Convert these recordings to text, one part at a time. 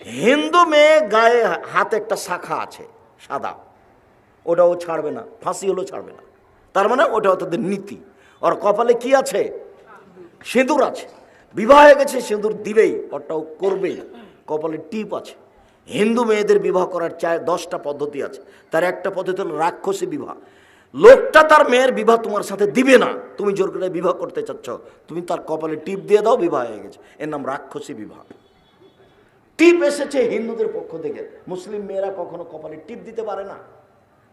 হিন্দু মেয়ে গায়ে হাতে একটা শাখা আছে, সাদা। ওটাও ছাড়বে না, ফাঁসি হলেও ছাড়বে না। তার মানে ওটা তাদের নীতি। ওর কপালে কি আছে? সিঁদুর আছে। বিবাহ গেছে, সিঁদুর দিবেই ওটাও করবেই। কপালে টিপ আছে। হিন্দু মেয়েদের বিবাহ করার চায় দশটা পদ্ধতি আছে। তার একটা পদ্ধতি হলো রাক্ষসী বিবাহ। লোকটা তার মেয়ের বিবাহ তোমার সাথে দিবে না। তুমি জোর করে বিবাহ করতে চাচ্ছ। তুমি তার কপালে টিপ দিয়ে দাও, বিবাহ হয়ে গেছে। এর নাম রাক্ষসী বিবাহ। টিপ এসেছে হিন্দুদের পক্ষ থেকে। মুসলিম মেয়েরা কখনো কপালে টিপ দিতে পারে না।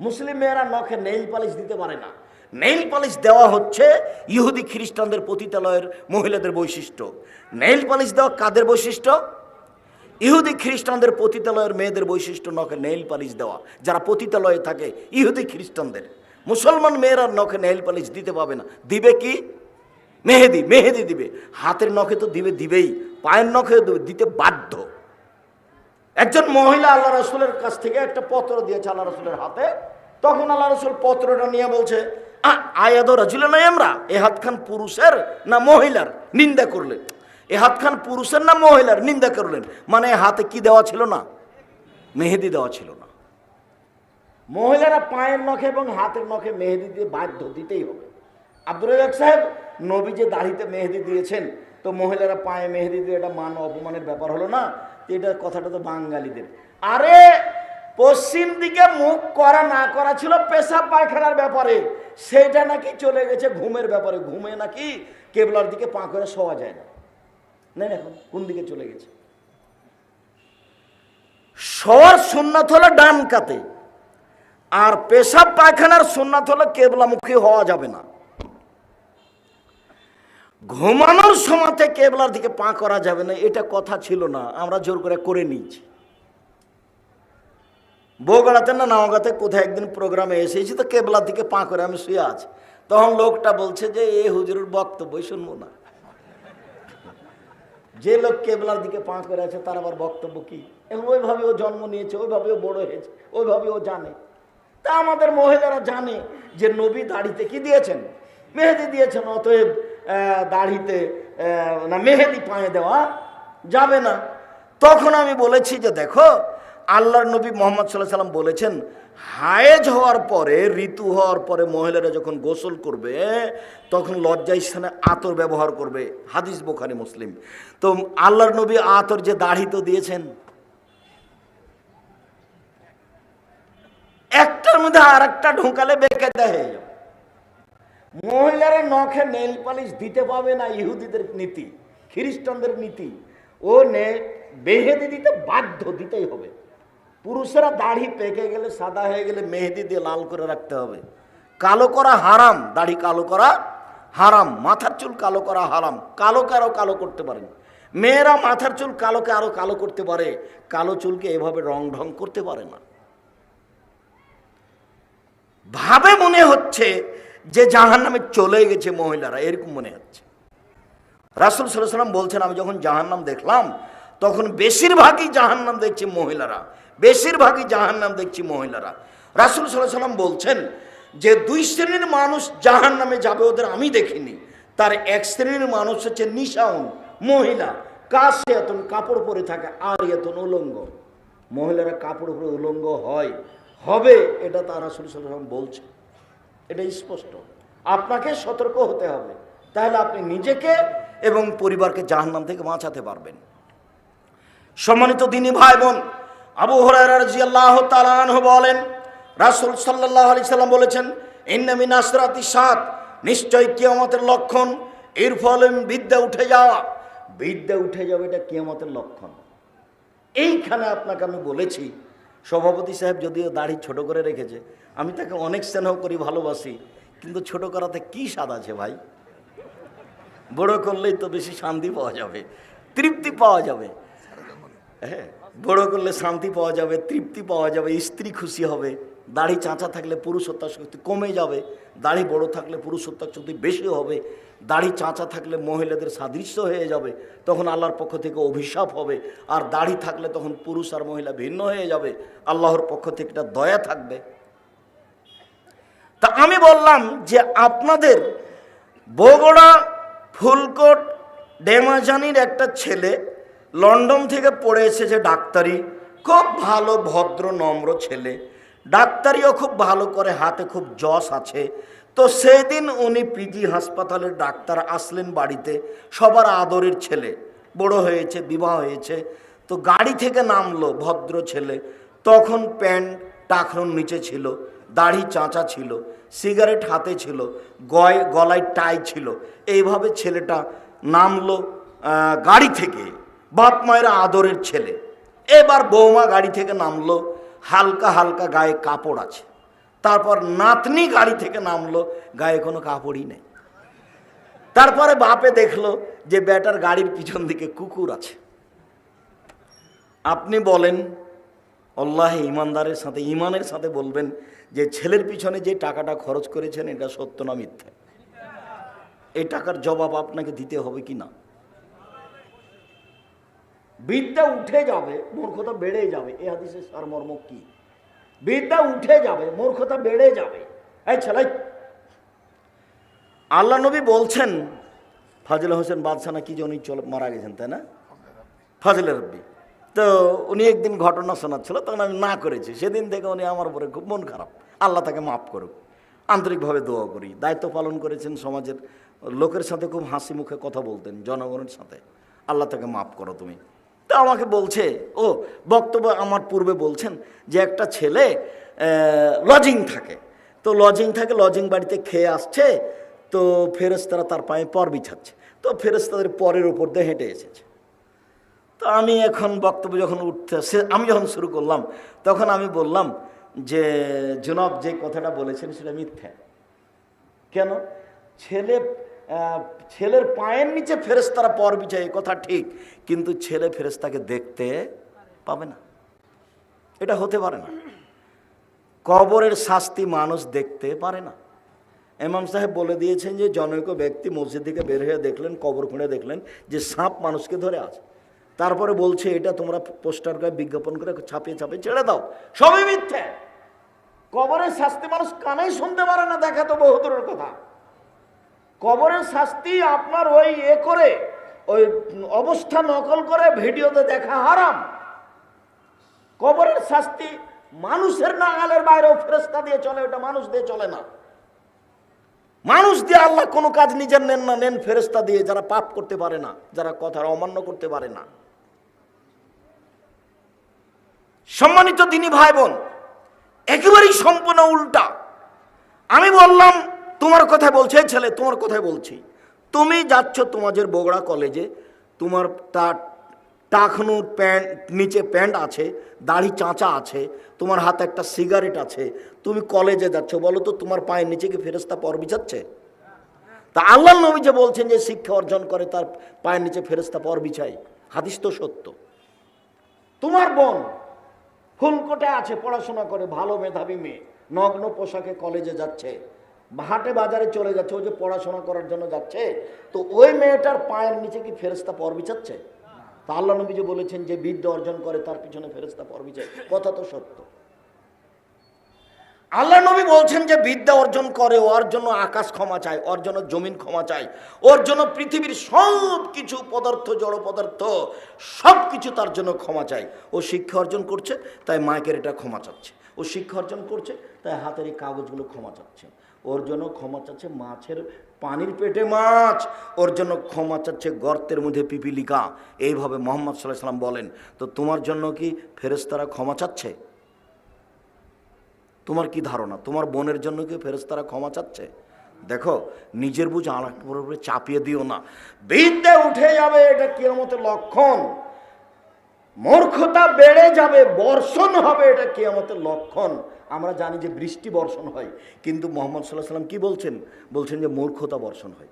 মুসলিম মেয়েরা নখে নেইল পালিশ দিতে পারে না। নেইল পালিশ দেওয়া হচ্ছে ইহুদি খ্রিস্টানদের পতিতালয়ের মহিলাদের বৈশিষ্ট্য। নেইল পালিশ দেওয়া কাদের বৈশিষ্ট্য? ইহুদি খ্রিস্টানদের পতিতালয়ের মেয়েদের বৈশিষ্ট্য নখে নেইল পালিশ দেওয়া। যারা পতিতালয়ে থাকে, ইহুদি খ্রিস্টানদের। মুসলমান মেয়েরা নখে নেইল পালিশ দিতে পাবে না। দিবে কি? মেহেদি মেহেদি দিবে। হাতের নখে তো দিবে, দিবেই। পায়ের নখে দিতে বাধ্য। একজন মহিলা আল্লাহ রসুলের কাছ থেকে একটা পত্র দিয়েছে আল্লাহ রসুলের হাতে। তখন আল্লাহ রসুল পত্রটা নিয়ে বলছে আয়াদ রাজুলে নয় আমরা? এ হাত খান পুরুষের না মহিলার? নিন্দা করলেন। এ হাত খান পুরুষের না মহিলার? নিন্দা করলেন। মানে হাতে কি দেওয়া ছিল না? মেহেদি দেওয়া ছিল না। মহিলারা পায়ের নখে এবং হাতের নখে মেহেদি দিয়ে বাধ্য দিতেই হবে। আব্দুল সাহেব, নবী যে দাড়িতে মেহেদি দিয়েছেন, তো মহিলারা পায়ে মেহেদি দিয়ে এটা মান অপমানের ব্যাপার হলো না। এটা কথাটা তো বাঙালিদের। আরে, পশ্চিম দিকে মুখ করা, না করা ছিল পেশাব পায়খানার ব্যাপারে। সেটা নাকি চলে গেছে ঘুমের ব্যাপারে। ঘুমে নাকি কেবলার দিকে পা করে শোয়া যায় না। নেন এখন কোন দিকে চলে গেছে? শোয়ার সুন্নাত হলো ডান কাতে। আর পেশাব পায়খানার সুন্নাত হলো কেবলামুখী হওয়া যাবে না। ঘুমানোর সময়তে কেবলার দিকে পা করা যাবে না, এটা কথা ছিল না, আমরা জোর করে করে নিয়েছি। বগুড়াতে না নাওগাতে কোথায় একদিন প্রোগ্রামে এসেছি, তো কেবলার দিকে পা করে আমি শুয়ে আছি। তখন লোকটা বলছে যে, এ হুজুরের বক্তব্যই শুনব না। যে লোক কেবলার দিকে পা করে আছে, তার আবার বক্তব্য কি? এবং ওইভাবে ও জন্ম নিয়েছে, ওইভাবে ও বড় হয়েছে, ওইভাবে ও জানে। তা আমাদের মহিলারা জানে যে নবী দাড়িতে কি দিয়েছেন? মেহেদি দিয়েছেন, অতএব দাড়িতে না, মেহেদি পায়ে দেওয়া যাবে না। তখন আমি বলেছি যে, দেখো, আল্লাহর নবী মোহাম্মদ সাল্লাহ সাল্লাম বলেছেন, হায়েজ হওয়ার পরে, ঋতু হওয়ার পরে মহিলারা যখন গোসল করবে, তখন লজ্জা স্থানে আতর ব্যবহার করবে। হাদিস বোখারি, মুসলিম। তো আল্লাহর নবী আতর যে দাড়ি তো দিয়েছেন। একটার মধ্যে আর একটা ঢোকালে বেঁকে দেয় মহিলারা নখে নেল পালিশ দিতে পাবে না ইহুদিদের নীতি, খ্রিস্টানদের নীতি। ও নে মেহেদি দিতে বাধ্য দিতেই হবে। পুরুষেরা দাড়ি পেকে গেলে, সাদা হয়ে গেলে মেহেদি দিয়ে লাল করে রাখতে হবে। কালো করা হারাম, দাড়ি কালো করা হারাম, মাথার চুল কালো করা হারাম। কালোকে আরও কালো করতে পারেন। মেয়েরা মাথার চুল কালোকে আরও কালো করতে পারে, কালো চুলকে এভাবে রং ঢং করতে পারে না। ভাবে মনে হচ্ছে যে জাহান নামে চলে গেছে মহিলারা, এরকম মনে হচ্ছে। রাসুল সাল্লাম বলছেন, আমি যখন জাহান্নাম দেখলাম, তখন বেশিরভাগই জাহান্নাম দেখছি মহিলারা, বেশিরভাগই জাহান্নাম দেখছি মহিলারা। রাসুল সাল্লাহ সাল্লাম বলছেন যে, দুই শ্রেণির মানুষ জাহান নামে যাবে, ওদের আমি দেখিনি। তার এক শ্রেণির মানুষ হচ্ছে নিশাউন, মহিলা কাশে এতন কাপড় পরে থাকে আর এতন উলঙ্গ। মহিলারা কাপড় পরে উলঙ্গ হয়। হবে, এটা তার রাসুল বলছে এটা স্পষ্ট। আপনাকে সতর্ক হতে হবে। তাহলে আপনি নিজেকে এবং পরিবারকে জাহান্নাম থেকে বাঁচাতে পারবেন। সম্মানিত দিনী ভাই বোন আবু হরাইরাজিয়াল্লাহ তালাহ বলেন, রাসুল সাল্লাহ আলি সাল্লাম বলেছেন ইন্নামি নাসরাতি সাত নিশ্চয় কিয়ামতের লক্ষণ। এর ফলে বিদ্যা উঠে যাওয়া। বিদ্যা উঠে যাবে এটা কিয়ামতের লক্ষণ। এইখানে আপনাকে আমি বলেছি, সভাপতি সাহেব যদিও দাড়ি ছোট করে রেখেছে আমি তাকে অনেক স্নেহ করি, ভালোবাসি, কিন্তু ছোট করাতে কি স্বাদ আছে ভাই? বড় করলেই তো বেশি শান্তি পাওয়া যাবে, তৃপ্তি পাওয়া যাবে। হ্যাঁ বড় করলে শান্তি পাওয়া যাবে, তৃপ্তি পাওয়া যাবে, স্ত্রী খুশি হবে, দাড়ি চাঁচা থাকলে পুরুষত্বার শক্তি কমে যাবে, দাড়ি বড় থাকলে পুরুষত্বার শক্তি বেশি হবে, দাড়ি চাঁচা থাকলে মহিলাদের সাদৃশ্য হয়ে যাবে, তখন আল্লাহর পক্ষ থেকে অভিশাপ হবে, আর দাড়ি থাকলে তখন পুরুষ আর মহিলা ভিন্ন হয়ে যাবে, আল্লাহর পক্ষ থেকে একটা দয়া থাকবে। আমি বললাম যে আপনাদের বগুড়া, ফুলকোট, ডেমাজানির একটা ছেলে লন্ডন থেকে পড়ে এসেছে ডাক্তারি। খুব ভালো, ভদ্র, নম্র ছেলে। ডাক্তারিও খুব ভালো করে, হাতে খুব যশ আছে। তো সেদিন উনি পিজি হাসপাতালের ডাক্তার আসলেন বাড়িতে। সবার আদরের ছেলে। বড় হয়েছে, বিবাহ হয়েছে। তো গাড়ি থেকে নামলো ভদ্র ছেলে। তখন প্যান্ট, টাকরুন নিচে ছিল। দাড়ি চাঁচা ছিল, সিগারেট হাতে ছিল, গয় গলায় টাই ছিল। এইভাবে ছেলেটা নামলো গাড়ি থেকে, বাপ মায়ের আদরের ছেলে। এবার বৌমা গাড়ি থেকে নামলো, হালকা হালকা গায়ে কাপড় আছে। তারপর নাতনি গাড়ি থেকে নামলো, গায়ে কোনো কাপড়ই নেই। তারপরে বাপে দেখল যে বেটার গাড়ির পিছন দিকে কুকুর আছে। আপনি বলেন আল্লাহ ইমানদারের সাথে, ইমানের সাথে বলবেন যে ছেলের পিছনে যে টাকাটা খরচ করেছেন, এটা সত্য না মিথ্যা? এই টাকার জবাব আপনাকে দিতে হবে কি না? বিদ্যা উঠে যাবে, মূর্খতা বেড়ে যাবে। এ হাদিসের সারমর্ম কি? বিদ্যা উঠে যাবে, মূর্খতা বেড়ে যাবে। এই ছেলে, আল্লাহ নবী বলছেন, ফাজিল হোসেন বাদশাহ না কি উনি মারা গেছেন, তাই না? ফাজিল রব্বি। তো উনি একদিন ঘটনা শোনাচ্ছিল, তখন আমি না করেছি। সেদিন থেকে উনি আমার উপরে খুব মন খারাপ। আল্লাহ তাকে মাফ করুক। আন্তরিকভাবে দোয়া করি। দায়িত্ব পালন করেছেন সমাজের লোকের সাথে খুব হাসি মুখে কথা বলতেন, জনগণের সাথে। আল্লাহ তাকে মাফ করো তুমি। তো আমাকে বলছে, ও, বক্তব্য আমার পূর্বে বলছেন যে একটা ছেলে লজিং থাকে। তো লজিং থাকে লজিং বাড়িতে খেয়ে আসছে, তো ফেরেস্তারা তার পায়ে পর বিছাচ্ছে। তো ফেরেস্তাদের পরের ওপর দিয়ে হেঁটে এসেছে। তো আমি এখন বক্তব্য যখন উঠতে আমি যখন শুরু করলাম, তখন আমি বললাম যে, জনাব যে কথাটা বলেছেন সেটা মিথ্যা। কেন? ছেলে ছেলের পায়ের নিচে ফেরেস্তারা পর বিছায় এ কথা ঠিক, কিন্তু ছেলে ফেরেস্তাকে দেখতে পাবে না। এটা হতে পারে না। কবরের শাস্তি মানুষ দেখতে পারে না। এমাম সাহেব বলে দিয়েছেন যে, জনৈক ব্যক্তি মসজিদ থেকে বের হয়ে দেখলেন, কবর খুঁড়ে দেখলেন যে, সাপ মানুষকে ধরে আছে। তারপরে বলছে, এটা তোমরা পোস্টার করে বিজ্ঞাপন করে ছাপিয়ে ছাপিয়ে ছেড়ে দাও। সবই মিথ্যে। কবরের শাস্তি মানুষ কানেই শুনতে পারে না, দেখা তো বহুদূরের কথা। কবরের শাস্তি আপনার ওই এ করে, ওই অবস্থা নকল করে ভিডিওতে দেখা হারাম। কবরের শাস্তি মানুষের নাগালের বাইরেও ফেরস্তা দিয়ে চলে, ওটা মানুষ দিয়ে চলে না। মানুষ দিয়ে আল্লাহ কোনো কাজ নিজের নেন না, নেন ফেরেস্তা দিয়ে, যারা পাপ করতে পারে না, যারা কথার অমান্য করতে পারে না। সম্মানিত দিনী ভাই বোন, একেবারেই সম্পূর্ণ উল্টা। আমি বললাম, তোমার কথা বলছে ছেলে, তোমার কথাই বলছি। তুমি যাচ্ছ তোমাদের বগড়া কলেজে, তোমার তার টাকনুর প্যান্ট, নিচে প্যান্ট আছে, দাড়ি চাঁচা আছে, তোমার হাতে একটা সিগারেট আছে, তুমি কলেজে যাচ্ছ, বলো তো তোমার পায়ের নিচে কি ফেরস্তা পর বিছাচ্ছে? তা আল্লাহ নবী যে বলছেন যে শিক্ষা অর্জন করে, তার পায়ের নিচে ফেরস্তা পর বিছাই হাদিস তো সত্য। তোমার বোন ফুলকোটে আছে, পড়াশোনা করে, ভালো মেধাবী মেয়ে। নগ্ন পোশাকে কলেজে যাচ্ছে, হাটে বাজারে চলে যাচ্ছে ও যে পড়াশোনা করার জন্য যাচ্ছে। তো ওই মেয়েটার পায়ের নিচে কি ফেরস্তা পর বিচাচ্ছে তা আল্লাহ নবী যে বলেছেন, যে বিদ্যা অর্জন করে, তার পিছনে ফেরস্তা পর বিচার কথা তো সত্য। আল্লাহ নবী বলছেন যে বিদ্যা অর্জন করে, ওর জন্য আকাশ ক্ষমা চায়, ওর জন্য জমিন ক্ষমা চায়, ওর জন্য পৃথিবীর সব কিছু পদার্থ, জড় পদার্থ, সব কিছু তার জন্য ক্ষমা চায়। ও শিক্ষা অর্জন করছে, তাই মায়ের এটা ক্ষমা চাচ্ছে। ও শিক্ষা অর্জন করছে, তাই হাতের এই কাগজগুলো ক্ষমা চাচ্ছে। ওর জন্য ক্ষমা চাচ্ছে মাছের পানির পেটে মাছ, ওর জন্য ক্ষমা চাচ্ছে গর্তের মধ্যে পিপিলিকা। এইভাবে মোহাম্মদ সাল্লাহ সাল্লাম বলেন, তো তোমার জন্য কি ফেরেস্তারা ক্ষমা চাচ্ছে? তোমার কি ধারণা? তোমার বোনের জন্য কি ফেরেস্তারা ক্ষমা চাচ্ছে? দেখো, নিজের বুঝ আর চাপিয়ে দিও না। বিদ্যে উঠে যাবে এটা কিয়ামতের লক্ষণ। মূর্খতা বেড়ে যাবে, বর্ষণ হবে এটা কিয়ামতের লক্ষণ। আমরা জানি যে বৃষ্টি বর্ষণ হয়, কিন্তু মোহাম্মদ সাল্লাহ সাল্লাম কি বলছেন? বলছেন যে মূর্খতা বর্ষণ হয়।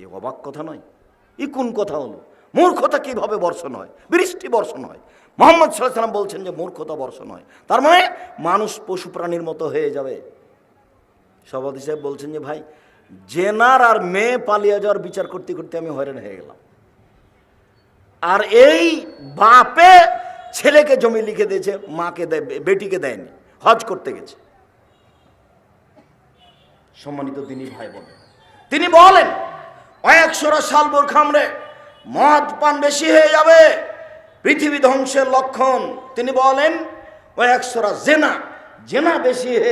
এ অবাক কথা নয়। ই কোন কথা হলো? মূর্খতা কীভাবে বর্ষণ হয়? বৃষ্টি বর্ষণ হয়। মোহাম্মদ সাল্লাম বলছেন যে মূর্খতা বর্ষণ হয়। তার মানে মানুষ পশু প্রাণীর মতো হয়ে যাবে। সভাপতি সাহেব বলছেন যে, ভাই, জেনার আর মেয়ে পালিয়ে যাওয়ার বিচার করতে করতে আমি হয়রান হয়ে গেলাম। আর এই বাপে ছেলেকে জমি লিখে দিয়েছে, মাকে দেয়, বেটিকে দেয়নি, হজ করতে গেছে। সম্মানিত তিনি ভাই বলেন তিনি বলেন কয়েকশোরা সাল খামড়ে মদ পান বেশি হয়ে যাবে। পৃথিবী ধ্বংসের লক্ষণ, তিনি বলেন ও একশোরা জেনা জেনা বেশি হয়ে